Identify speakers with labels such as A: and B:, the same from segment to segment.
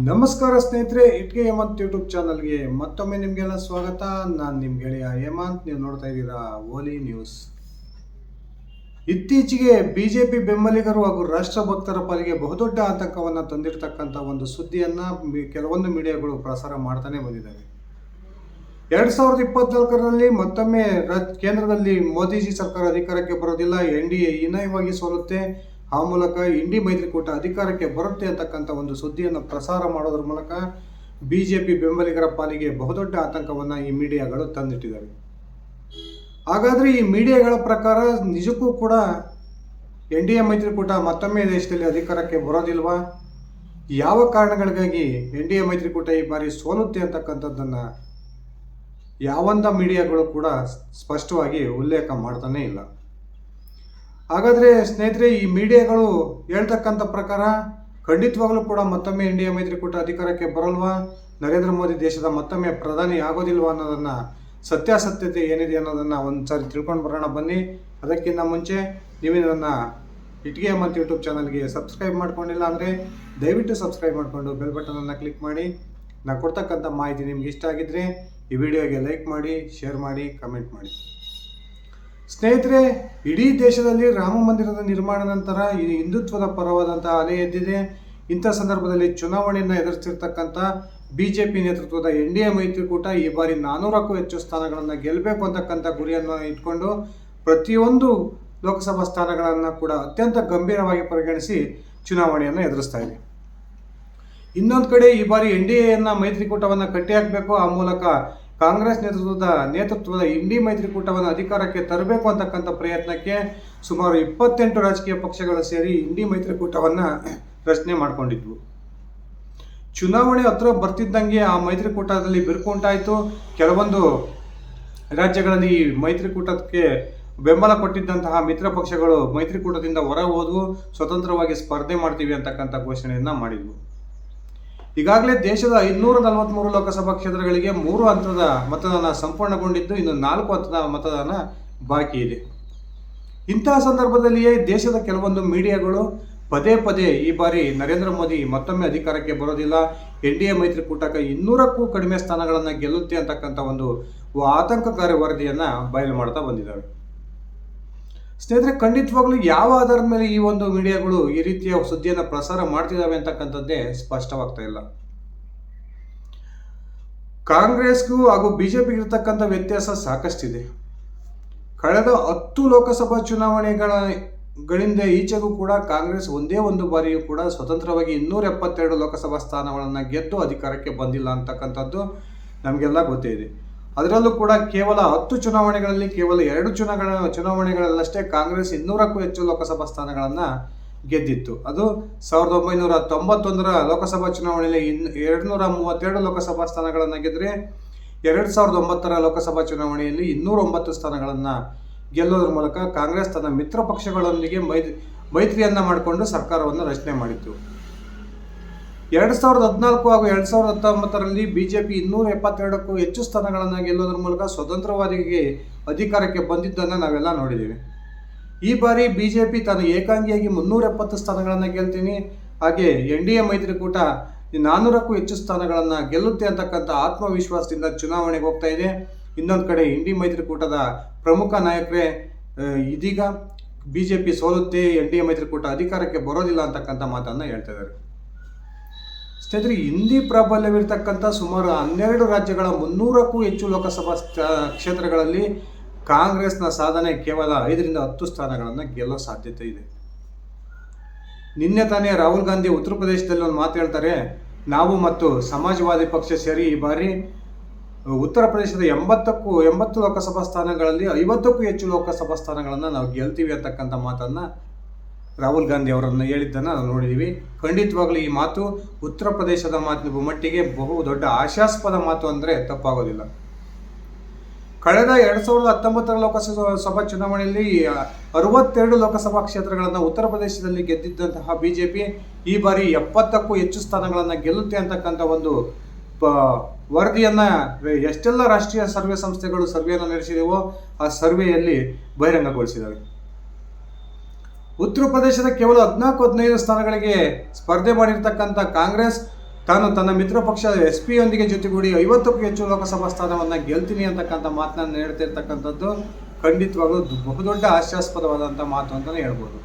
A: ನಮಸ್ಕಾರ ಸ್ನೇಹಿತರೆ, ಇಟ್ಗೆ ಹೇಮಂತ್ ಯೂಟ್ಯೂಬ್ ಚಾನಲ್ಗೆ ಮತ್ತೊಮ್ಮೆ ನಿಮಗೆಲ್ಲ ಸ್ವಾಗತ. ನಾನು ನಿಮ್ಮ ಗೆಳೆಯ ಹೇಮಂತ್. ನೀವು ನೋಡ್ತಾ ಇದ್ದೀರಾ ಓಲಿ ನ್ಯೂಸ್. ಇತ್ತೀಚೆಗೆ ಬಿಜೆಪಿ ಬೆಂಬಲಿಗರು ಹಾಗೂ ರಾಷ್ಟ್ರಭಕ್ತರ ಪಾಲಿಗೆ ಬಹುದೊಡ್ಡ ಆತಂಕವನ್ನು ತಂದಿರತಕ್ಕಂಥ ಒಂದು ಸುದ್ದಿಯನ್ನು ಕೆಲವೊಂದು ಮೀಡಿಯಾಗಳು ಪ್ರಸಾರ ಮಾಡ್ತಾನೆ ಬಂದಿದ್ದಾರೆ ಎರಡು ಸಾವಿರದ ಇಪ್ಪತ್ನಾಲ್ಕರಲ್ಲಿ ಮತ್ತೊಮ್ಮೆ ಕೇಂದ್ರದಲ್ಲಿ ಮೋದಿಜಿ ಸರ್ಕಾರ ಅಧಿಕಾರಕ್ಕೆ ಬರೋದಿಲ್ಲ. ಎನ್ ಡಿ ಎ ಹೀನಾಯವಾಗಿ ಸೋಲುತ್ತೆ. ಆ ಮೂಲಕ ಇಂಡಿ ಮೈತ್ರಿಕೂಟ ಅಧಿಕಾರಕ್ಕೆ ಬರುತ್ತೆ ಅಂತಕ್ಕಂಥ ಒಂದು ಸುದ್ದಿಯನ್ನು ಪ್ರಸಾರ ಮಾಡೋದ್ರ ಮೂಲಕ ಬಿ ಜೆ ಪಿ ಬೆಂಬಲಿಗರ ಪಾಲಿಗೆ ಬಹುದೊಡ್ಡ ಆತಂಕವನ್ನು ಈ ಮೀಡಿಯಾಗಳು ತಂದಿಟ್ಟಿದ್ದಾರೆ ಹಾಗಾದರೆ ಈ ಮೀಡಿಯಾಗಳ ಪ್ರಕಾರ ನಿಜಕ್ಕೂ ಕೂಡ ಎನ್ ಡಿ ಎ ಮೈತ್ರಿಕೂಟ ಮತ್ತೊಮ್ಮೆ ದೇಶದಲ್ಲಿ ಅಧಿಕಾರಕ್ಕೆ ಬರೋದಿಲ್ವಾ? ಯಾವ ಕಾರಣಗಳಿಗಾಗಿ ಎನ್ ಡಿ ಎ ಮೈತ್ರಿಕೂಟ ಈ ಬಾರಿ ಸೋಲುತ್ತೆ ಅಂತಕ್ಕಂಥದ್ದನ್ನು ಯಾವಂಥ ಮೀಡಿಯಾಗಳು ಕೂಡ ಸ್ಪಷ್ಟವಾಗಿ ಉಲ್ಲೇಖ ಮಾಡ್ತಾನೇ ಇಲ್ಲ. ಹಾಗಾದರೆ ಸ್ನೇಹಿತರೆ, ಈ ಮೀಡಿಯಾಗಳು ಹೇಳ್ತಕ್ಕಂಥ ಪ್ರಕಾರ ಖಂಡಿತವಾಗಲೂ ಕೂಡ ಮತ್ತೊಮ್ಮೆ ಇಂಡಿಯಾ ಮೈತ್ರಿಕೂಟ ಅಧಿಕಾರಕ್ಕೆ ಬರಲ್ವಾ? ನರೇಂದ್ರ ಮೋದಿ ದೇಶದ ಮತ್ತೊಮ್ಮೆ ಪ್ರಧಾನಿ ಆಗೋದಿಲ್ವಾ ಅನ್ನೋದನ್ನು ಸತ್ಯಾಸತ್ಯತೆ ಏನಿದೆ ಅನ್ನೋದನ್ನು ಒಂದು ಸಾರಿ ತಿಳ್ಕೊಂಡು ಬರೋಣ ಬನ್ನಿ. ಅದಕ್ಕಿಂತ ಮುಂಚೆ ನೀವು ನನ್ನ ಇಟ್ಗೆ ಮತ್ತು ಯೂಟ್ಯೂಬ್ ಚಾನಲ್ಗೆ ಸಬ್ಸ್ಕ್ರೈಬ್ ಮಾಡ್ಕೊಂಡಿಲ್ಲ ಅಂದರೆ ದಯವಿಟ್ಟು ಸಬ್ಸ್ಕ್ರೈಬ್ ಮಾಡಿಕೊಂಡು ಬೆಲ್ ಬಟನನ್ನು ಕ್ಲಿಕ್ ಮಾಡಿ. ನಾನು ಕೊಡ್ತಕ್ಕಂಥ ಮಾಹಿತಿ ನಿಮ್ಗೆ ಇಷ್ಟ ಆಗಿದ್ದರೆ ಈ ವಿಡಿಯೋಗೆ ಲೈಕ್ ಮಾಡಿ, ಶೇರ್ ಮಾಡಿ, ಕಮೆಂಟ್ ಮಾಡಿ. ಸ್ನೇಹಿತರೆ, ಇಡೀ ದೇಶದಲ್ಲಿ ರಾಮ ಮಂದಿರದ ನಿರ್ಮಾಣ ನಂತರ ಈ ಹಿಂದುತ್ವದ ಪರವಾದಂತಹ ಅಲೆ ಎದ್ದಿದೆ. ಇಂಥ ಸಂದರ್ಭದಲ್ಲಿ ಚುನಾವಣೆಯನ್ನು ಎದುರಿಸ್ತಿರ್ತಕ್ಕಂಥ ಬಿ ಜೆ ಪಿ ನೇತೃತ್ವದ ಎನ್ ಡಿ ಎ ಮೈತ್ರಿಕೂಟ ಈ ಬಾರಿ ನಾನ್ನೂರಕ್ಕೂ ಹೆಚ್ಚು ಸ್ಥಾನಗಳನ್ನು ಗೆಲ್ಲಬೇಕು ಅಂತಕ್ಕಂಥ ಗುರಿಯನ್ನು ಇಟ್ಕೊಂಡು ಪ್ರತಿಯೊಂದು ಲೋಕಸಭಾ ಸ್ಥಾನಗಳನ್ನು ಕೂಡ ಅತ್ಯಂತ ಗಂಭೀರವಾಗಿ ಪರಿಗಣಿಸಿ ಚುನಾವಣೆಯನ್ನು ಎದುರಿಸ್ತಾ ಇದೆ. ಇನ್ನೊಂದು ಕಡೆ ಈ ಬಾರಿ ಎನ್ ಡಿ ಎನ್ನ ಮೈತ್ರಿಕೂಟವನ್ನು ಕಟ್ಟಿಹಾಕಬೇಕು ಆ ಮೂಲಕ ಕಾಂಗ್ರೆಸ್ ನೇತೃತ್ವದ ನೇತೃತ್ವದ ಇಂಡಿ ಮೈತ್ರಿಕೂಟವನ್ನು ಅಧಿಕಾರಕ್ಕೆ ತರಬೇಕು ಅಂತಕ್ಕಂಥ ಪ್ರಯತ್ನಕ್ಕೆ ಸುಮಾರು ಇಪ್ಪತ್ತೆಂಟು ರಾಜಕೀಯ ಪಕ್ಷಗಳು ಸೇರಿ ಇಂಡಿ ಮೈತ್ರಿಕೂಟವನ್ನು ರಚನೆ ಮಾಡಿಕೊಂಡಿದ್ವು. ಚುನಾವಣೆ ಹತ್ರ ಬರ್ತಿದ್ದಂಗೆ ಆ ಮೈತ್ರಿಕೂಟದಲ್ಲಿ ಬಿರುಕು ಉಂಟಾಯಿತು ಕೆಲವೊಂದು ರಾಜ್ಯಗಳಲ್ಲಿ ಈ ಮೈತ್ರಿಕೂಟಕ್ಕೆ ಬೆಂಬಲ ಕೊಟ್ಟಿದ್ದಂತಹ ಮಿತ್ರ ಪಕ್ಷಗಳು ಮೈತ್ರಿಕೂಟದಿಂದ ಹೊರ ಹೋದವು. ಸ್ವತಂತ್ರವಾಗಿ ಸ್ಪರ್ಧೆ ಮಾಡ್ತೀವಿ ಅಂತಕ್ಕಂಥ ಘೋಷಣೆಯನ್ನು ಮಾಡಿದ್ವು. ಈಗಾಗಲೇ ದೇಶದ ಐದುನೂರ ನಲವತ್ತ್ಮೂರು ಲೋಕಸಭಾ ಕ್ಷೇತ್ರಗಳಿಗೆ ಮೂರು ಹಂತದ ಮತದಾನ ಸಂಪೂರ್ಣಗೊಂಡಿದ್ದು, ಇನ್ನು ನಾಲ್ಕು ಹಂತದ ಮತದಾನ ಬಾಕಿ ಇದೆ. ಇಂತಹ ಸಂದರ್ಭದಲ್ಲಿಯೇ ದೇಶದ ಕೆಲವೊಂದು ಮೀಡಿಯಾಗಳು ಪದೇ ಪದೇ ಈ ಬಾರಿ ನರೇಂದ್ರ ಮೋದಿ ಮತ್ತೊಮ್ಮೆ ಅಧಿಕಾರಕ್ಕೆ ಬರೋದಿಲ್ಲ. ಎನ್ ಡಿ ಎ ಮೈತ್ರಿಕೂಟಕ್ಕೆ ಇನ್ನೂರಕ್ಕೂ ಕಡಿಮೆ ಸ್ಥಾನಗಳನ್ನು ಗೆಲ್ಲುತ್ತೆ ಅಂತಕ್ಕಂಥ ಒಂದು ಆತಂಕಕಾರಿ ವರದಿಯನ್ನು ಬಯಲು ಮಾಡ್ತಾ ಬಂದಿದ್ದಾವೆ ಸ್ನೇಹಿತರೆ, ಖಂಡಿತವಾಗ್ಲೂ ಯಾವ ಆಧಾರದ ಮೇಲೆ ಈ ಒಂದು ಮೀಡಿಯಾಗಳು ಈ ರೀತಿಯ ಸುದ್ದಿಯನ್ನು ಪ್ರಸಾರ ಮಾಡ್ತಿದ್ದಾವೆ ಅಂತಕ್ಕಂಥದ್ದೇ ಸ್ಪಷ್ಟವಾಗ್ತಾ ಇಲ್ಲ. ಕಾಂಗ್ರೆಸ್ಗೂ ಹಾಗೂ ಬಿಜೆಪಿಗೆ ಇರತಕ್ಕಂಥ ವ್ಯತ್ಯಾಸ ಸಾಕಷ್ಟಿದೆ. ಕಳೆದ ಹತ್ತು ಲೋಕಸಭಾ ಚುನಾವಣೆಗಳ ಗಳಿಂದ ಈಚೆಗೂ ಕೂಡ ಕಾಂಗ್ರೆಸ್ ಒಂದೇ ಒಂದು ಬಾರಿಯೂ ಕೂಡ ಸ್ವತಂತ್ರವಾಗಿ ಇನ್ನೂರ ಎಪ್ಪತ್ತೆರಡು ಲೋಕಸಭಾ ಸ್ಥಾನಗಳನ್ನು ಗೆದ್ದು ಅಧಿಕಾರಕ್ಕೆ ಬಂದಿಲ್ಲ ಅಂತಕ್ಕಂಥದ್ದು ನಮಗೆಲ್ಲ ಗೊತ್ತೇ ಇದೆ. ಅದರಲ್ಲೂ ಕೂಡ ಕೇವಲ ಹತ್ತು ಚುನಾವಣೆಗಳಲ್ಲಿ ಕೇವಲ ಎರಡು ಚುನಾವಣ ಚುನಾವಣೆಗಳಲ್ಲಷ್ಟೇ ಕಾಂಗ್ರೆಸ್ ಇನ್ನೂರಕ್ಕೂ ಹೆಚ್ಚು ಲೋಕಸಭಾ ಸ್ಥಾನಗಳನ್ನು ಗೆದ್ದಿತ್ತು. ಅದು ಸಾವಿರದ ಒಂಬೈನೂರ ತೊಂಬತ್ತೊಂದರ ಲೋಕಸಭಾ ಚುನಾವಣೆಯಲ್ಲಿ ಇನ್ ಎರಡುನೂರ ಮೂವತ್ತೆರಡು ಲೋಕಸಭಾ ಸ್ಥಾನಗಳನ್ನು ಗೆದ್ದರೆ ಎರಡು ಸಾವಿರದ ಒಂಬತ್ತರ ಲೋಕಸಭಾ ಚುನಾವಣೆಯಲ್ಲಿ ಇನ್ನೂರ ಒಂಬತ್ತು ಸ್ಥಾನಗಳನ್ನು ಗೆಲ್ಲೋದ್ರ ಮೂಲಕ ಕಾಂಗ್ರೆಸ್ ತನ್ನ ಮಿತ್ರ ಪಕ್ಷಗಳೊಂದಿಗೆ ಮೈತ್ರಿ ಮೈತ್ರಿಯನ್ನು ಮಾಡಿಕೊಂಡು ಸರ್ಕಾರವನ್ನು ರಚನೆ ಮಾಡಿತ್ತು. ಎರಡು ಸಾವಿರದ ಹದಿನಾಲ್ಕು ಹಾಗೂ ಎರಡು ಸಾವಿರದ ಹತ್ತೊಂಬತ್ತರಲ್ಲಿ ಬಿ ಜೆ ಪಿ ಇನ್ನೂರ ಎಪ್ಪತ್ತೆರಡಕ್ಕೂ ಹೆಚ್ಚು ಸ್ಥಾನಗಳನ್ನು ಗೆಲ್ಲೋದ್ರ ಮೂಲಕ ಸ್ವತಂತ್ರವಾದಿಗೆ ಅಧಿಕಾರಕ್ಕೆ ಬಂದಿದ್ದನ್ನು ನಾವೆಲ್ಲ ನೋಡಿದ್ದೀವಿ ಈ ಬಾರಿ ಬಿ ಜೆ ಪಿ ತಾನು ಏಕಾಂಗಿಯಾಗಿ ಮುನ್ನೂರ ಎಪ್ಪತ್ತು ಸ್ಥಾನಗಳನ್ನು ಗೆಲ್ತೀನಿ, ಹಾಗೆ ಎನ್ ಡಿ ಎ ಮೈತ್ರಿಕೂಟ ನಾನ್ನೂರಕ್ಕೂ ಹೆಚ್ಚು ಸ್ಥಾನಗಳನ್ನು ಗೆಲ್ಲುತ್ತೆ ಅಂತಕ್ಕಂಥ ಆತ್ಮವಿಶ್ವಾಸದಿಂದ ಚುನಾವಣೆಗೆ ಹೋಗ್ತಾ ಇದೆ. ಇನ್ನೊಂದು ಕಡೆ ಇಂಡಿ ಮೈತ್ರಿಕೂಟದ ಪ್ರಮುಖ ನಾಯಕರೇ ಇದೀಗ ಬಿ ಜೆ ಪಿ ಸೋಲುತ್ತೆ, ಎನ್ ಡಿ ಎ ಮೈತ್ರಿಕೂಟ ಅಧಿಕಾರಕ್ಕೆ ಬರೋದಿಲ್ಲ ಅಂತಕ್ಕಂಥ ಮಾತನ್ನು ಹೇಳ್ತಾ ಇದ್ದಾರೆ. ಸ್ನೇಹಿತರೆ, ಹಿಂದಿ ಪ್ರಾಬಲ್ಯವಿರ್ತಕ್ಕಂಥ ಸುಮಾರು ಹನ್ನೆರಡು ರಾಜ್ಯಗಳ ಮುನ್ನೂರಕ್ಕೂ ಹೆಚ್ಚು ಲೋಕಸಭಾ ಕ್ಷೇತ್ರಗಳಲ್ಲಿ ಕಾಂಗ್ರೆಸ್ನ ಸಾಧನೆ ಕೇವಲ ಐದರಿಂದ ಹತ್ತು ಸ್ಥಾನಗಳನ್ನು ಗೆಲ್ಲೋ ಸಾಧ್ಯತೆ ಇದೆ. ನಿನ್ನೆ ತಾನೇ ರಾಹುಲ್ ಗಾಂಧಿ ಉತ್ತರ ಪ್ರದೇಶದಲ್ಲಿ ಒಂದು ಮಾತು ಹೇಳ್ತಾರೆ, ನಾವು ಮತ್ತು ಸಮಾಜವಾದಿ ಪಕ್ಷ ಸೇರಿ ಈ ಬಾರಿ ಉತ್ತರ ಪ್ರದೇಶದ ಎಂಬತ್ತಕ್ಕೂ, ಎಂಬತ್ತು ಲೋಕಸಭಾ ಸ್ಥಾನಗಳಲ್ಲಿ ಐವತ್ತಕ್ಕೂ ಹೆಚ್ಚು ಲೋಕಸಭಾ ಸ್ಥಾನಗಳನ್ನು ನಾವು ಗೆಲ್ತೀವಿ ಅಂತಕ್ಕಂಥ ಮಾತನ್ನು ರಾಹುಲ್ ಗಾಂಧಿ ಅವರನ್ನು ಹೇಳಿದ್ದನ್ನು ನಾವು ನೋಡಿದ್ದೀವಿ. ಖಂಡಿತವಾಗ್ಲೂ ಈ ಮಾತು ಉತ್ತರ ಪ್ರದೇಶದ ಮಾತಿನ ಮಟ್ಟಿಗೆ ಬಹು ದೊಡ್ಡ ಆಶಾಸ್ಪದ ಮಾತು ಅಂದರೆ ತಪ್ಪಾಗೋದಿಲ್ಲ. ಕಳೆದ ಎರಡು ಸಾವಿರದ ಹತ್ತೊಂಬತ್ತರ ಲೋಕಸಭಾ ಚುನಾವಣೆಯಲ್ಲಿ ಅರವತ್ತೆರಡು ಲೋಕಸಭಾ ಕ್ಷೇತ್ರಗಳನ್ನು ಉತ್ತರ ಪ್ರದೇಶದಲ್ಲಿ ಗೆದ್ದಿದ್ದಂತಹ ಬಿ ಜೆ ಪಿ ಈ ಬಾರಿ ಎಪ್ಪತ್ತಕ್ಕೂ ಹೆಚ್ಚು ಸ್ಥಾನಗಳನ್ನು ಗೆಲ್ಲುತ್ತೆ ಅಂತಕ್ಕಂಥ ಒಂದು, ಪ, ವರದಿಯನ್ನು ಎಷ್ಟೆಲ್ಲ ರಾಷ್ಟ್ರೀಯ ಸರ್ವೆ ಸಂಸ್ಥೆಗಳು ಸರ್ವೆಯನ್ನು ನಡೆಸಿದೆವೋ ಆ ಸರ್ವೆಯಲ್ಲಿ ಬಹಿರಂಗಗೊಳಿಸಿದವೆ. ಉತ್ತರ ಪ್ರದೇಶದ ಕೇವಲ ಹದಿನಾಲ್ಕು ಹದಿನೈದು ಸ್ಥಾನಗಳಿಗೆ ಸ್ಪರ್ಧೆ ಮಾಡಿರ್ತಕ್ಕಂಥ ಕಾಂಗ್ರೆಸ್. ತಾನು ತನ್ನ ಮಿತ್ರ ಪಕ್ಷ ಎಸ್ ಪಿಯೊಂದಿಗೆ ಜೊತೆಗೂಡಿ ಐವತ್ತಕ್ಕೂ ಹೆಚ್ಚು ಲೋಕಸಭಾ ಸ್ಥಾನವನ್ನು ಗೆಲ್ತೀನಿ ಅಂತಕ್ಕಂಥ ಮಾತನ್ನ ಹೇಳ್ತಿರ್ತಕ್ಕಂಥದ್ದು ಖಂಡಿತವಾಗ್ಲೂ ಬಹುದೊಡ್ಡ ಹಾಸ್ಯಾಸ್ಪದವಾದಂಥ ಮಾತು ಅಂತಲೇ ಹೇಳ್ಬೋದು.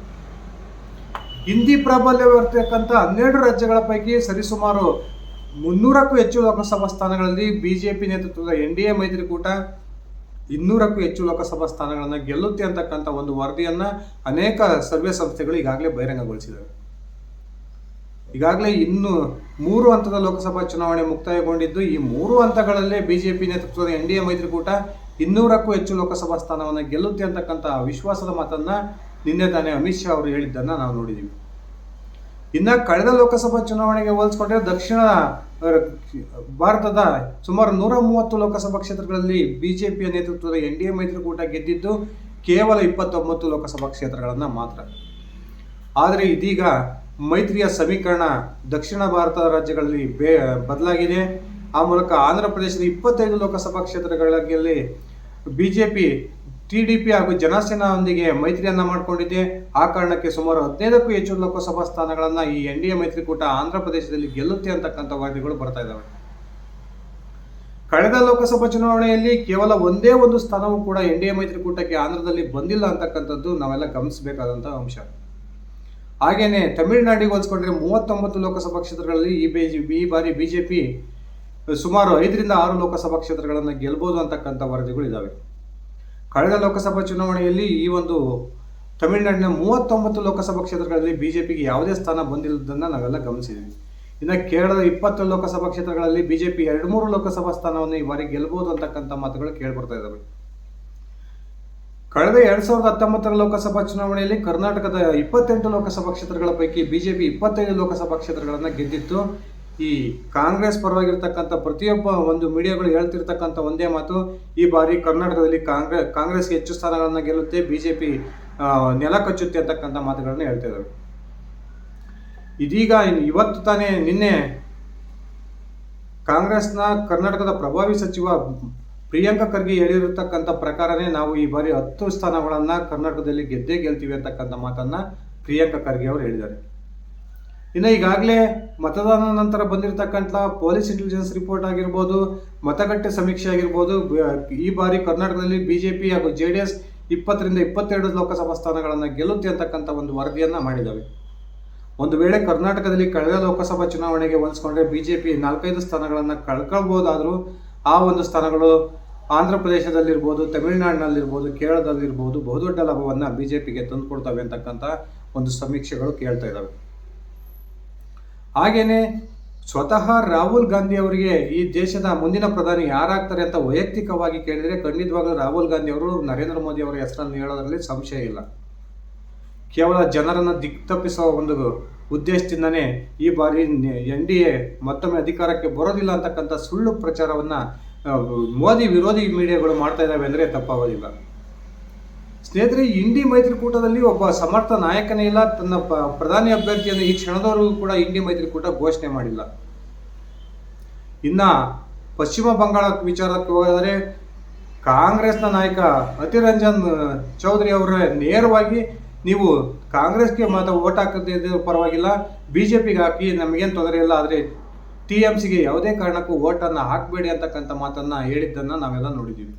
A: ಹಿಂದಿ ಪ್ರಾಬಲ್ಯವಿರ್ತಕ್ಕಂಥ ಹನ್ನೆರಡು ರಾಜ್ಯಗಳ ಪೈಕಿ ಸರಿಸುಮಾರು ಮುನ್ನೂರಕ್ಕೂ ಹೆಚ್ಚು ಲೋಕಸಭಾ ಸ್ಥಾನಗಳಲ್ಲಿ ಬಿಜೆಪಿ ನೇತೃತ್ವದ ಎನ್ ಡಿ ಎ ಮೈತ್ರಿಕೂಟ ಇನ್ನೂರಕ್ಕೂ ಹೆಚ್ಚು ಲೋಕಸಭಾ ಸ್ಥಾನಗಳನ್ನು ಗೆಲ್ಲುತ್ತೆ ಅಂತಕ್ಕಂಥ ಒಂದು ವರದಿಯನ್ನು ಅನೇಕ ಸರ್ವೆ ಸಂಸ್ಥೆಗಳು ಈಗಾಗಲೇ ಬಹಿರಂಗಗೊಳಿಸಿದವೆ. ಈಗಾಗಲೇ ಇನ್ನು ಮೂರು ಹಂತದ ಲೋಕಸಭಾ ಚುನಾವಣೆ ಮುಕ್ತಾಯಗೊಂಡಿದ್ದು, ಈ ಮೂರು ಹಂತಗಳಲ್ಲೇ ಬಿಜೆಪಿ ನೇತೃತ್ವದ ಎನ್ ಡಿ ಎ ಮೈತ್ರಿಕೂಟ ಇನ್ನೂರಕ್ಕೂ ಹೆಚ್ಚು ಲೋಕಸಭಾ ಸ್ಥಾನವನ್ನು ಗೆಲ್ಲುತ್ತೆ ಅಂತಕ್ಕಂಥ ವಿಶ್ವಾಸದ ಮಾತನ್ನ ನಿನ್ನೆ ತಾನೇ ಅಮಿತ್ ಶಾ ಅವರು ಹೇಳಿದ್ದನ್ನು ನಾವು ನೋಡಿದ್ದೀವಿ ಇನ್ನು ಕಳೆದ ಲೋಕಸಭಾ ಚುನಾವಣೆಗೆ ಹೋಲಿಸ್ಕೊಂಡ್ರೆ ದಕ್ಷಿಣ ಭಾರತದ ಸುಮಾರು ನೂರ ಮೂವತ್ತು ಲೋಕಸಭಾ ಕ್ಷೇತ್ರಗಳಲ್ಲಿ ಬಿಜೆಪಿಯ ನೇತೃತ್ವದ ಎನ್ ಡಿ ಎ ಮೈತ್ರಿಕೂಟ ಗೆದ್ದಿದ್ದು ಕೇವಲ ಇಪ್ಪತ್ತೊಂಬತ್ತು ಲೋಕಸಭಾ ಕ್ಷೇತ್ರಗಳನ್ನು ಮಾತ್ರ. ಆದರೆ ಇದೀಗ ಮೈತ್ರಿಯ ಸಮೀಕರಣ ದಕ್ಷಿಣ ಭಾರತದ ರಾಜ್ಯಗಳಲ್ಲಿ ಬೇ ಬದಲಾಗಿದೆ. ಆ ಮೂಲಕ ಆಂಧ್ರ ಪ್ರದೇಶದ ಇಪ್ಪತ್ತೈದು ಲೋಕಸಭಾ ಕ್ಷೇತ್ರಗಳಲ್ಲಿ ಬಿಜೆಪಿ ಜೆ ಡಿ ಪಿ ಹಾಗೂ ಜನಸೇನಾದೊಂದಿಗೆ ಮೈತ್ರಿಯನ್ನ ಮಾಡಿಕೊಂಡಿದೆ. ಆ ಕಾರಣಕ್ಕೆ ಸುಮಾರು ಹದಿನೈದಕ್ಕೂ ಹೆಚ್ಚು ಲೋಕಸಭಾ ಸ್ಥಾನಗಳನ್ನು ಈ ಎನ್ ಡಿ ಎ ಮೈತ್ರಿಕೂಟ ಆಂಧ್ರ ಪ್ರದೇಶದಲ್ಲಿ ಗೆಲ್ಲುತ್ತೆ ಅಂತಕ್ಕಂಥ ವರದಿಗಳು ಬರ್ತಾ ಇದ್ದಾವೆ ಕಳೆದ ಲೋಕಸಭಾ ಚುನಾವಣೆಯಲ್ಲಿ ಕೇವಲ ಒಂದೇ ಒಂದು ಸ್ಥಾನವೂ ಕೂಡ ಎನ್ ಡಿ ಎ ಮೈತ್ರಿಕೂಟಕ್ಕೆ ಆಂಧ್ರದಲ್ಲಿ ಬಂದಿಲ್ಲ ಅಂತಕ್ಕಂಥದ್ದು ನಾವೆಲ್ಲ ಗಮನಿಸಬೇಕಾದಂಥ ಅಂಶ. ಹಾಗೇನೆ ತಮಿಳುನಾಡಿಗೆ ಹೋಲಿಸ್ಕೊಂಡ್ರೆ ಮೂವತ್ತೊಂಬತ್ತು ಲೋಕಸಭಾ ಕ್ಷೇತ್ರಗಳಲ್ಲಿ ಈ ಬಿಜೆ ಈ ಬಾರಿ ಬಿಜೆಪಿ ಸುಮಾರು ಐದರಿಂದ ಆರು ಲೋಕಸಭಾ ಕ್ಷೇತ್ರಗಳನ್ನು ಗೆಲ್ಬೋದು ಅಂತಕ್ಕಂಥ ವರದಿಗಳು ಇದ್ದಾವೆ ಕಳೆದ ಲೋಕಸಭಾ ಚುನಾವಣೆಯಲ್ಲಿ ಈ ಒಂದು ತಮಿಳುನಾಡಿನ ಮೂವತ್ತೊಂಬತ್ತು ಲೋಕಸಭಾ ಕ್ಷೇತ್ರಗಳಲ್ಲಿ ಬಿ ಜೆ ಪಿಗೆ ಯಾವುದೇ ಸ್ಥಾನ ಬಂದಿಲ್ಲದನ್ನು ನಾವೆಲ್ಲ ಗಮನಿಸಿದ್ದೀವಿ. ಇನ್ನು ಕೇರಳದ ಇಪ್ಪತ್ತು ಲೋಕಸಭಾ ಕ್ಷೇತ್ರಗಳಲ್ಲಿ ಬಿ ಜೆ ಪಿ ಎರಡು ಮೂರು ಲೋಕಸಭಾ ಸ್ಥಾನವನ್ನು ಈ ಬಾರಿ ಗೆಲ್ಬೋದು ಅಂತಕ್ಕಂಥ ಮಾತುಗಳು ಕೇಳ್ಬರ್ತಾ ಇದ್ದಾವೆ ಕಳೆದ ಎರಡು ಸಾವಿರದ ಹತ್ತೊಂಬತ್ತರ ಲೋಕಸಭಾ ಚುನಾವಣೆಯಲ್ಲಿ ಕರ್ನಾಟಕದ ಇಪ್ಪತ್ತೆಂಟು ಲೋಕಸಭಾ ಕ್ಷೇತ್ರಗಳ ಪೈಕಿ ಬಿಜೆಪಿ ಇಪ್ಪತ್ತೈದು ಲೋಕಸಭಾ ಕ್ಷೇತ್ರಗಳನ್ನು ಗೆದ್ದಿತ್ತು. ಈ ಕಾಂಗ್ರೆಸ್ ಪರವಾಗಿರ್ತಕ್ಕಂಥ ಪ್ರತಿಯೊಬ್ಬ ಒಂದು ಮೀಡಿಯಾಗಳು ಹೇಳ್ತಿರ್ತಕ್ಕಂಥ ಒಂದೇ ಮಾತು, ಈ ಬಾರಿ ಕರ್ನಾಟಕದಲ್ಲಿ ಕಾಂಗ್ರೆಸ್ ಕಾಂಗ್ರೆಸ್ಗೆ ಹೆಚ್ಚು ಸ್ಥಾನಗಳನ್ನು ಗೆಲ್ಲುತ್ತೆ ಬಿ ಜೆ ಪಿ ನೆಲ ಕಚ್ಚುತ್ತೆ ಅಂತಕ್ಕಂಥ ಮಾತುಗಳನ್ನು ಹೇಳ್ತಾ ಇದ್ದಾರೆ ಇದೀಗ ಇವತ್ತು ತಾನೇ ನಿನ್ನೆ ಕಾಂಗ್ರೆಸ್ನ ಕರ್ನಾಟಕದ ಪ್ರಭಾವಿ ಸಚಿವ ಪ್ರಿಯಾಂಕಾ ಖರ್ಗೆ ಹೇಳಿರತಕ್ಕಂಥ ಪ್ರಕಾರನೇ ನಾವು ಈ ಬಾರಿ ಹತ್ತು ಸ್ಥಾನಗಳನ್ನು ಕರ್ನಾಟಕದಲ್ಲಿ ಗೆದ್ದೇ ಗೆಲ್ತೀವಿ ಅಂತಕ್ಕಂಥ ಮಾತನ್ನು ಪ್ರಿಯಾಂಕಾ ಖರ್ಗೆ ಅವರು ಹೇಳಿದ್ದಾರೆ. ಇನ್ನು ಈಗಾಗಲೇ ಮತದಾನ ನಂತರ ಬಂದಿರತಕ್ಕಂಥ ಪೊಲೀಸ್ ಇಂಟೆಲಿಜೆನ್ಸ್ ರಿಪೋರ್ಟ್ ಆಗಿರ್ಬೋದು, ಮತಗಟ್ಟೆ ಸಮೀಕ್ಷೆ ಆಗಿರ್ಬೋದು ಈ ಬಾರಿ ಕರ್ನಾಟಕದಲ್ಲಿ ಬಿ ಜೆ ಪಿ ಹಾಗೂ ಜೆ ಡಿ ಎಸ್ ಇಪ್ಪತ್ತರಿಂದ ಇಪ್ಪತ್ತೆರಡು ಲೋಕಸಭಾ ಸ್ಥಾನಗಳನ್ನು ಗೆಲ್ಲುತ್ತೆ ಅಂತಕ್ಕಂಥ ಒಂದು ವರದಿಯನ್ನು ಮಾಡಿದ್ದಾವೆ ಒಂದು ವೇಳೆ ಕರ್ನಾಟಕದಲ್ಲಿ ಕಳೆದ ಲೋಕಸಭಾ ಚುನಾವಣೆಗೆ ಹೋಲಿಸ್ಕೊಂಡ್ರೆ ಪಿ ನಾಲ್ಕೈದು ಸ್ಥಾನಗಳನ್ನು ಕಳ್ಕೊಳ್ಬೋದಾದರೂ, ಆ ಒಂದು ಸ್ಥಾನಗಳು ಆಂಧ್ರ ಪ್ರದೇಶದಲ್ಲಿರ್ಬೋದು, ತಮಿಳುನಾಡಿನಲ್ಲಿರ್ಬೋದು, ಕೇರಳದಲ್ಲಿರ್ಬೋದು ಬಹುದೊಡ್ಡ ಲಾಭವನ್ನು ಬಿ ಜೆ ಪಿಗೆ ತಂದುಕೊಡ್ತವೆ ಅಂತಕ್ಕಂಥ ಒಂದು ಸಮೀಕ್ಷೆಗಳು ಕೇಳ್ತಾ ಇದ್ದಾವೆ ಹಾಗೇನೆ ಸ್ವತಃ ರಾಹುಲ್ ಗಾಂಧಿ ಅವರಿಗೆ ಈ ದೇಶದ ಮುಂದಿನ ಪ್ರಧಾನಿ ಯಾರಾಗ್ತಾರೆ ಅಂತ ವೈಯಕ್ತಿಕವಾಗಿ ಕೇಳಿದರೆ ಖಂಡಿತವಾಗ್ಲೂ ರಾಹುಲ್ ಗಾಂಧಿ ಅವರು ನರೇಂದ್ರ ಮೋದಿ ಅವರ ಹೆಸರನ್ನು ಹೇಳೋದರಲ್ಲಿ ಸಂಶಯ ಇಲ್ಲ. ಕೇವಲ ಜನರನ್ನು ದಿಕ್ತಪ್ಪಿಸುವ ಒಂದು ಉದ್ದೇಶದಿಂದನೇ ಈ ಬಾರಿ ಎನ್ ಡಿ ಎ ಮತ್ತೊಮ್ಮೆ ಅಧಿಕಾರಕ್ಕೆ ಬರೋದಿಲ್ಲ ಅಂತಕ್ಕಂಥ ಸುಳ್ಳು ಪ್ರಚಾರವನ್ನ ಮೋದಿ ವಿರೋಧಿ ಮೀಡಿಯಾಗಳು ಮಾಡ್ತಾ ಇದ್ದಾವೆ ಅಂದರೆ ತಪ್ಪಾಗೋದಿಲ್ಲ. ಸ್ನೇಹಿತರೆ ಇಂಡಿ ಮೈತ್ರಿಕೂಟದಲ್ಲಿ ಒಬ್ಬ ಸಮರ್ಥ ನಾಯಕನೇ ಇಲ್ಲ. ತನ್ನ ಪ್ರಧಾನಿ ಅಭ್ಯರ್ಥಿಯನ್ನು ಈ ಕ್ಷಣದವರೆಗೂ ಕೂಡ ಇಂಡಿ ಮೈತ್ರಿಕೂಟ ಘೋಷಣೆ ಮಾಡಿಲ್ಲ. ಇನ್ನ ಪಶ್ಚಿಮ ಬಂಗಾಳ ವಿಚಾರಕ್ಕೆ ಹೋದರೆ, ಕಾಂಗ್ರೆಸ್ನ ನಾಯಕ ಅತಿರಂಜನ್ ಚೌಧರಿ ಅವರ ನೇರವಾಗಿ ನೀವು ಕಾಂಗ್ರೆಸ್ಗೆ ಮಾತ್ರ ಓಟ್ ಹಾಕದಿದ್ದ ಪರವಾಗಿಲ್ಲ. ಬಿ ಜೆ ಪಿಗೆ ಹಾಕಿ ನಮಗೇನು ತೊಂದರೆ ಇಲ್ಲ, ಆದರೆ ಟಿ ಎಂ ಸಿಗೆ ಯಾವುದೇ ಕಾರಣಕ್ಕೂ ಓಟನ್ನು ಹಾಕಬೇಡಿ ಅಂತಕ್ಕಂಥ ಮಾತನ್ನು ಹೇಳಿದ್ದನ್ನು ನಾವೆಲ್ಲ ನೋಡಿದ್ದೀವಿ.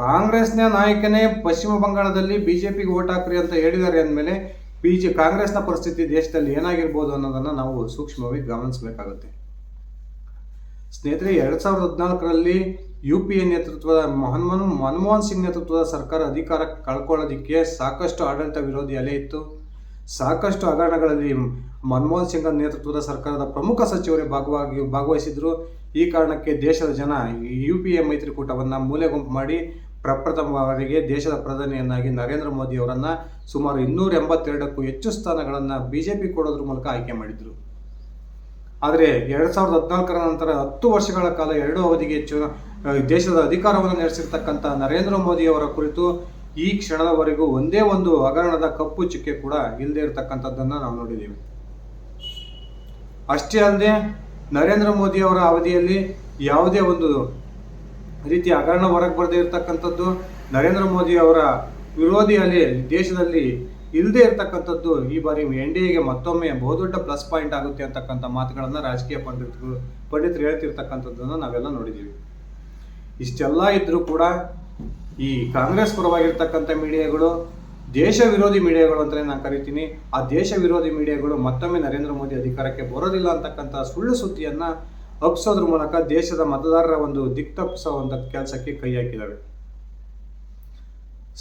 A: ಕಾಂಗ್ರೆಸ್ನ ನಾಯಕನೇ ಪಶ್ಚಿಮ ಬಂಗಾಳದಲ್ಲಿ ಬಿಜೆಪಿಗೆ ಓಟ್ ಹಾಕ್ರಿ ಅಂತ ಹೇಳಿದ್ದಾರೆ ಅಂದಮೇಲೆ ಬಿ ಜೆ ಕಾಂಗ್ರೆಸ್ನ ಪರಿಸ್ಥಿತಿ ದೇಶದಲ್ಲಿ ಏನಾಗಿರ್ಬೋದು ಅನ್ನೋದನ್ನು ನಾವು ಸೂಕ್ಷ್ಮವಾಗಿ ಗಮನಿಸಬೇಕಾಗುತ್ತೆ. ಸ್ನೇಹಿತರೆ, ಎರಡು ಸಾವಿರದ ಹದಿನಾಲ್ಕರಲ್ಲಿ ಯು ಪಿ ಎ ನೇತೃತ್ವದ ಮನಮೋಹನ್ ಮನಮೋಹನ್ ಸಿಂಗ್ ನೇತೃತ್ವದ ಸರ್ಕಾರ ಅಧಿಕಾರ ಕಳ್ಕೊಳ್ಳೋದಕ್ಕೆ ಸಾಕಷ್ಟು ಆಡಳಿತ ವಿರೋಧಿ ಅಲೆ ಇತ್ತು. ಸಾಕಷ್ಟು ಹಗರಣಗಳಲ್ಲಿ ಮನಮೋಹನ್ ಸಿಂಗ್ ನೇತೃತ್ವದ ಸರ್ಕಾರದ ಪ್ರಮುಖ ಸಚಿವರೇ ಭಾಗವಾಗಿ, ಭಾಗವಹಿಸಿದ್ರು. ಈ ಕಾರಣಕ್ಕೆ ದೇಶದ ಜನ ಯು ಪಿ ಎ ಮೈತ್ರಿಕೂಟವನ್ನು ಮೂಲೆಗುಂಪು ಮಾಡಿ ಪ್ರಪ್ರಥಮ ದೇಶದ ಪ್ರಧಾನಿಯನ್ನಾಗಿ ನರೇಂದ್ರ ಮೋದಿ ಅವರನ್ನು ಸುಮಾರು ಇನ್ನೂರ ಎಂಬತ್ತೆರಡಕ್ಕೂ ಹೆಚ್ಚು ಸ್ಥಾನಗಳನ್ನು ಬಿ ಜೆ ಪಿ ಕೊಡೋದ್ರ ಮೂಲಕ ಆಯ್ಕೆ ಮಾಡಿದರು. ಆದರೆ ಎರಡು ಸಾವಿರದ ಹದಿನಾಲ್ಕರ ನಂತರ ಹತ್ತು ವರ್ಷಗಳ ಕಾಲ ಎರಡು ಅವಧಿಗೆ ಹೆಚ್ಚು ದೇಶದ ಅಧಿಕಾರವನ್ನು ನಡೆಸಿರ್ತಕ್ಕಂಥ ನರೇಂದ್ರ ಮೋದಿ ಅವರ ಕುರಿತು ಈ ಕ್ಷಣದವರೆಗೂ ಒಂದೇ ಒಂದು ಹಗರಣದ ಕಪ್ಪು ಚುಕ್ಕೆ ಕೂಡ ಇಲ್ಲದೆ ಇರತಕ್ಕಂಥದ್ದನ್ನು ನಾವು ನೋಡಿದ್ದೀವಿ ಅಷ್ಟೇ ಅಲ್ಲದೆ ನರೇಂದ್ರ ಮೋದಿ ಅವರ ಅವಧಿಯಲ್ಲಿ ಯಾವುದೇ ಒಂದು ರೀತಿಯ ಹಗರಣ ಹೊರಗೆ ಬರದೇ ಇರತಕ್ಕಂಥದ್ದು ನರೇಂದ್ರ ಮೋದಿ ಅವರ ವಿರೋಧಿ ಅಲ್ಲಿ ದೇಶದಲ್ಲಿ ಇಲ್ಲದೆ ಇರತಕ್ಕಂಥದ್ದು ಈ ಬಾರಿ ಎನ್ ಡಿ ಎಗೆ ಮತ್ತೊಮ್ಮೆ ಬಹುದೊಡ್ಡ ಪ್ಲಸ್ ಪಾಯಿಂಟ್ ಆಗುತ್ತೆ ಅಂತಕ್ಕಂಥ ಮಾತುಗಳನ್ನು ರಾಜಕೀಯ ಪಂಡಿತರು ಪಂಡಿತರು ಹೇಳ್ತಿರ್ತಕ್ಕಂಥದ್ದನ್ನು ನಾವೆಲ್ಲ ನೋಡಿದ್ದೀವಿ. ಇಷ್ಟೆಲ್ಲ ಇದ್ದರೂ ಕೂಡ ಈ ಕಾಂಗ್ರೆಸ್ ಪರವಾಗಿರ್ತಕ್ಕಂಥ ಮೀಡಿಯಾಗಳು, ದೇಶ ವಿರೋಧಿ ಮೀಡಿಯಾಗಳು ಅಂತಲೇ ನಾನು ಕರಿತೀನಿ, ಆ ದೇಶ ವಿರೋಧಿ ಮೀಡಿಯಾಗಳು ಮತ್ತೊಮ್ಮೆ ನರೇಂದ್ರ ಮೋದಿ ಅಧಿಕಾರಕ್ಕೆ ಬರೋದಿಲ್ಲ ಅಂತಕ್ಕಂಥ ಸುಳ್ಳು ಸುದ್ದಿಯನ್ನು ಹಬ್ಸೋದ್ರ ಮೂಲಕ ದೇಶದ ಮತದಾರರ ಒಂದು ದಿಕ್ತಪ್ಪಿಸುವಂಥ ಕೆಲಸಕ್ಕೆ ಕೈ ಹಾಕಿದ್ದಾರೆ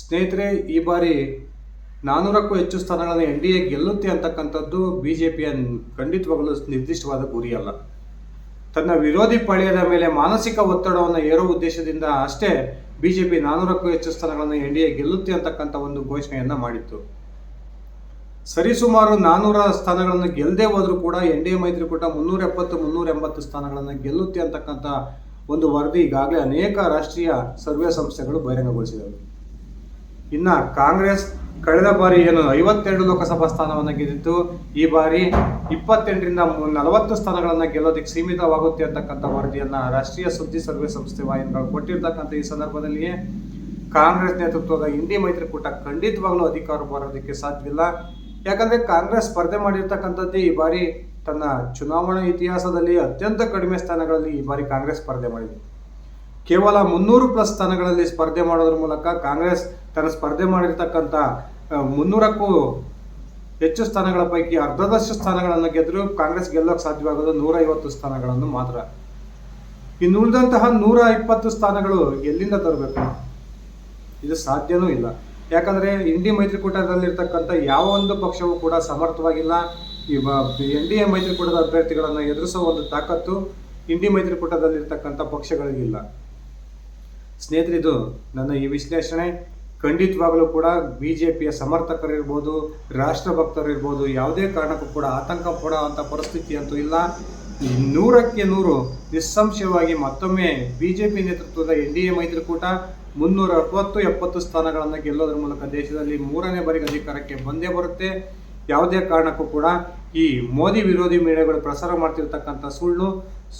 A: ಸ್ನೇಹಿತರೆ, ಈ ಬಾರಿ ನಾನ್ನೂರಕ್ಕೂ ಹೆಚ್ಚು ಸ್ಥಾನಗಳನ್ನು ಎನ್ ಡಿ ಎ ಗೆಲ್ಲುತ್ತೆ ಅಂತಕ್ಕಂಥದ್ದು ಬಿ ಜೆ ಪಿಯ ಖಂಡಿತವಾಗಲೂ ನಿರ್ದಿಷ್ಟವಾದ ಗುರಿಯಲ್ಲ ತನ್ನ ವಿರೋಧಿ ಪಾಳ್ಯದ ಮೇಲೆ ಮಾನಸಿಕ ಒತ್ತಡವನ್ನು ಏರೋ ಉದ್ದೇಶದಿಂದ ಅಷ್ಟೇ ಬಿ ಜೆ ಪಿ ನಾನ್ನೂರಕ್ಕೂ ಹೆಚ್ಚು ಸ್ಥಾನಗಳನ್ನು ಎನ್ ಡಿ ಎ ಗೆಲ್ಲುತ್ತೆ ಅಂತಕ್ಕಂಥ ಒಂದು ಘೋಷಣೆಯನ್ನು ಮಾಡಿತ್ತು. ಸರಿಸುಮಾರು ನಾನ್ನೂರ ಸ್ಥಾನಗಳನ್ನು ಗೆಲ್ಲದೆ ಹೋದರೂ ಕೂಡ ಎನ್ ಡಿ ಎ ಮೈತ್ರಿಕೂಟ ಮುನ್ನೂರ ಎಪ್ಪತ್ತು, ಮುನ್ನೂರ ಎಂಬತ್ತು ಸ್ಥಾನಗಳನ್ನು ಗೆಲ್ಲುತ್ತೆ ಅಂತಕ್ಕಂಥ ಒಂದು ವರದಿ ಈಗಾಗಲೇ ಅನೇಕ ರಾಷ್ಟ್ರೀಯ ಸರ್ವೆ ಸಂಸ್ಥೆಗಳು ಬಹಿರಂಗಗೊಳಿಸಿದವು. ಇನ್ನು ಕಾಂಗ್ರೆಸ್ ಕಳೆದ ಬಾರಿ ಏನು ಐವತ್ತೆರಡು ಲೋಕಸಭಾ ಸ್ಥಾನವನ್ನು ಗೆದ್ದಿತ್ತು. ಈ ಬಾರಿ ಇಪ್ಪತ್ತೆಂಟರಿಂದ ನಲವತ್ತು ಸ್ಥಾನಗಳನ್ನು ಗೆಲ್ಲೋದಕ್ಕೆ ಸೀಮಿತವಾಗುತ್ತೆ ಅಂತಕ್ಕಂಥ ವರದಿಯನ್ನು ರಾಷ್ಟ್ರೀಯ ಸುದ್ದಿ ಸರ್ವೆ ಸಂಸ್ಥೆ ವಾಹಿನಿಗಳು ಕೊಟ್ಟಿರ್ತಕ್ಕಂಥ ಈ ಸಂದರ್ಭದಲ್ಲಿಯೇ ಕಾಂಗ್ರೆಸ್ ನೇತೃತ್ವದ ಇಂಡಿ ಮೈತ್ರಿಕೂಟ ಖಂಡಿತವಾಗ್ಲೂ ಅಧಿಕಾರ ಬರೋದಕ್ಕೆ ಸಾಧ್ಯವಿಲ್ಲ. ಯಾಕಂದ್ರೆ ಕಾಂಗ್ರೆಸ್ ಸ್ಪರ್ಧೆ ಮಾಡಿರ್ತಕ್ಕಂಥದ್ದು ಈ ಬಾರಿ ತನ್ನ ಚುನಾವಣಾ ಇತಿಹಾಸದಲ್ಲಿ ಅತ್ಯಂತ ಕಡಿಮೆ ಸ್ಥಾನಗಳಲ್ಲಿ ಈ ಬಾರಿ ಕಾಂಗ್ರೆಸ್ ಸ್ಪರ್ಧೆ ಮಾಡಿದೆ. ಕೇವಲ ಮುನ್ನೂರು ಪ್ಲಸ್ ಸ್ಥಾನಗಳಲ್ಲಿ ಸ್ಪರ್ಧೆ ಮಾಡೋದ್ರ ಮೂಲಕ ಕಾಂಗ್ರೆಸ್ ತನ್ನ ಸ್ಪರ್ಧೆ ಮಾಡಿರ್ತಕ್ಕಂಥ ಮುನ್ನೂರಕ್ಕೂ ಹೆಚ್ಚು ಸ್ಥಾನಗಳ ಪೈಕಿ ಅರ್ಧದಷ್ಟು ಸ್ಥಾನಗಳನ್ನು ಗೆದ್ದರೂ ಕಾಂಗ್ರೆಸ್ ಗೆಲ್ಲೋಕೆ ಸಾಧ್ಯವಾಗೋದು ನೂರ ಐವತ್ತು ಸ್ಥಾನಗಳನ್ನು ಮಾತ್ರ. ಇನ್ನು ಉಳಿದಂತಹ ನೂರ ಇಪ್ಪತ್ತು ಸ್ಥಾನಗಳು ಎಲ್ಲಿಂದ ತರಬೇಕು? ಇದು ಸಾಧ್ಯನೂ ಇಲ್ಲ. ಯಾಕಂದ್ರೆ ಇಂಡಿ ಮೈತ್ರಿಕೂಟದಲ್ಲಿರ್ತಕ್ಕಂಥ ಯಾವ ಒಂದು ಪಕ್ಷವೂ ಕೂಡ ಸಮರ್ಥವಾಗಿಲ್ಲ. ಈ ಎನ್ ಡಿ ಎ ಮೈತ್ರಿಕೂಟದ ಅಭ್ಯರ್ಥಿಗಳನ್ನು ಎದುರಿಸುವ ಒಂದು ತಾಕತ್ತು ಇಂಡಿ ಮೈತ್ರಿಕೂಟದಲ್ಲಿರ್ತಕ್ಕಂಥ ಪಕ್ಷಗಳಿಗಿಲ್ಲ ಸ್ನೇಹಿತರೆ, ಇದು ನನ್ನ ಈ ವಿಶ್ಲೇಷಣೆ. ಖಂಡಿತವಾಗಲೂ ಕೂಡ ಬಿ ಜೆ ಪಿಯ ಸಮರ್ಥಕರಿರ್ಬೋದು, ರಾಷ್ಟ್ರಭಕ್ತರಿರ್ಬೋದು ಯಾವುದೇ ಕಾರಣಕ್ಕೂ ಕೂಡ ಆತಂಕ ಪಡುವಂಥ ಪರಿಸ್ಥಿತಿ ಅಂತೂ ಇಲ್ಲ. ನೂರಕ್ಕೆ ನೂರು ನಿಸ್ಸಂಶಯವಾಗಿ ಮತ್ತೊಮ್ಮೆ ಬಿ ಜೆ ಪಿ ನೇತೃತ್ವದ ಎನ್ ಡಿ ಎ ಮೈತ್ರಿಕೂಟ ಮುನ್ನೂರ ಅರವತ್ತು ಎಪ್ಪತ್ತು ಸ್ಥಾನಗಳನ್ನು ಗೆಲ್ಲೋದ್ರ ಮೂಲಕ ದೇಶದಲ್ಲಿ ಮೂರನೇ ಬಾರಿಗೆ ಅಧಿಕಾರಕ್ಕೆ ಬಂದೇ ಬರುತ್ತೆ. ಯಾವುದೇ ಕಾರಣಕ್ಕೂ ಕೂಡ ಈ ಮೋದಿ ವಿರೋಧಿ ಮೀಡಿಯಾಗಳು ಪ್ರಸಾರ ಮಾಡ್ತಿರ್ತಕ್ಕಂಥ ಸುಳ್ಳು,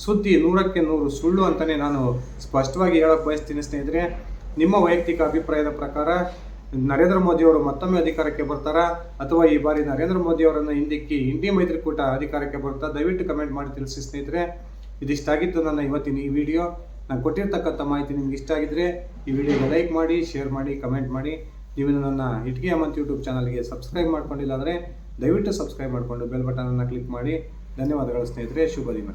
A: ಸುದ್ದಿ ನೂರಕ್ಕೆ ನೂರು ಸುಳ್ಳು ಅಂತಲೇ ನಾನು ಸ್ಪಷ್ಟವಾಗಿ ಹೇಳಕ್ಕೆ ಬಯಸ್ತೀನಿ ಸ್ನೇಹಿತರೆ. ನಿಮ್ಮ ವೈಯಕ್ತಿಕ ಅಭಿಪ್ರಾಯದ ಪ್ರಕಾರ ನರೇಂದ್ರ ಮೋದಿಯವರು ಮತ್ತೊಮ್ಮೆ ಅಧಿಕಾರಕ್ಕೆ ಬರ್ತಾರಾ? ಅಥವಾ ಈ ಬಾರಿ ನರೇಂದ್ರ ಮೋದಿ ಅವರನ್ನು ಹಿಂದಿಕ್ಕಿ ಇಂಡಿ ಮೈತ್ರಿಕೂಟ ಅಧಿಕಾರಕ್ಕೆ ಬರ್ತಾ? ದಯವಿಟ್ಟು ಕಮೆಂಟ್ ಮಾಡಿ ತಿಳಿಸಿ ಸ್ನೇಹಿತರೆ. ಇದಿಷ್ಟಾಗಿತ್ತು ನನ್ನ ಇವತ್ತಿನ ಈ ವಿಡಿಯೋ. ನಾನು ಕೊಟ್ಟಿರ್ತಕ್ಕಂಥ ಮಾಹಿತಿ ನಿಮ್ಗೆ ಇಷ್ಟ ಆಗಿದ್ರೆ ಈ ವಿಡಿಯೋಗೆ ಲೈಕ್ ಮಾಡಿ, ಶೇರ್ ಮಾಡಿ, ಕಮೆಂಟ್ ಮಾಡಿ. ನೀವು ನನ್ನ ಇಟ್ಗೆ ಅಮಂತ್ ಯೂಟ್ಯೂಬ್ ಚಾನಲ್ಗೆ ಸಬ್ಸ್ಕ್ರೈಬ್ ಮಾಡ್ಕೊಂಡಿಲ್ಲ ಅಂದರೆ ದಯವಿಟ್ಟು ಸಬ್ಸ್ಕ್ರೈಬ್ ಮಾಡಿಕೊಂಡು ಬೆಲ್ ಬಟನನ್ನು ಕ್ಲಿಕ್ ಮಾಡಿ. ಧನ್ಯವಾದಗಳು ಸ್ನೇಹಿತರೆ, ಶುಭ ದಿನ.